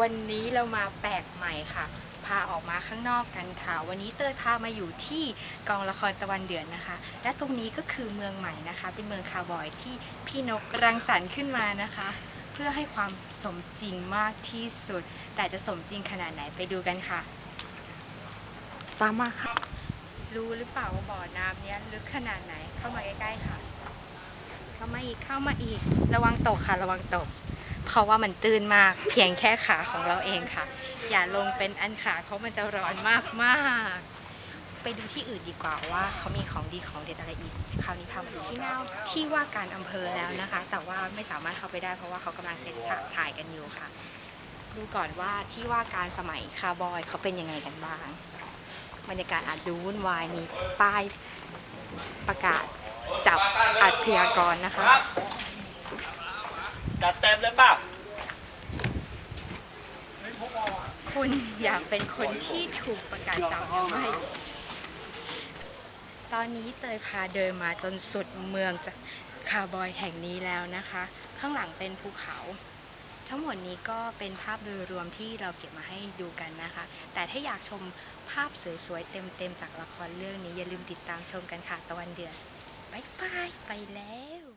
วันนี้เรามาแปลกใหม่ค่ะ พาออกมาข้างนอกกันค่ะ วันนี้เต้ยพามาอยู่ที่กองละครตะวันเดือนนะคะ และตรงนี้ก็คือเมืองใหม่นะคะ เป็นเมืองคาวบอยที่พี่นกรังสรรค์ขึ้นมานะคะ เพื่อให้ความสมจริงมากที่สุด แต่จะสมจริงขนาดไหนไปดูกันค่ะ ตามมาค่ะ รู้หรือเปล่าว่าบ่อน้ำเนี้ยลึกขนาดไหนเข้ามาใกล้ๆค่ะ เข้ามาอีกเข้ามาอีก ระวังตกค่ะ ระวังตก เพราะว่ามันตื้นมาก เพียงแค่ขาของเราเองค่ะ อย่าลงเป็นอันขาเพราะมันจะร้อนมากมากๆไปดูที่อื่นดีกว่าว่าเขามีของดีของเด็ดอะไรอีก คราวนี้พามาดูที่หน้าที่ว่าการอำเภอแล้วนะคะ แต่ว่าไม่สามารถเข้าไปได้เพราะว่าเขากำลังเซ็ตฉากถ่ายกันอยู่ค่ะ ดูก่อนว่าที่ว่าการสมัยคาร์บอยเขาเป็นยังไงกันบ้าง บรรยากาศอาจดูวุ่นวายมีป้ายประกาศ จับอาชญากรนะคะจัดเต็มเลยเปล่าคุณอยากเป็นคนที่ถูกประกาศจับหรือไม่ตอนนี้เตยพาเดินมาจนสุดเมืองจากคาร์บอยแห่งนี้แล้วนะคะ ข้างหลังเป็นภูเขา ทั้งหมดนี้ก็เป็นภาพโดยรวมที่เราเก็บมาให้ดูกันนะคะ แต่ถ้าอยากชมภาพสวยๆ เต็มๆ จากละครเรื่องนี้อย่าลืมติดตามชมกันค่ะตะวันเดือนบายบาย ไปแล้ว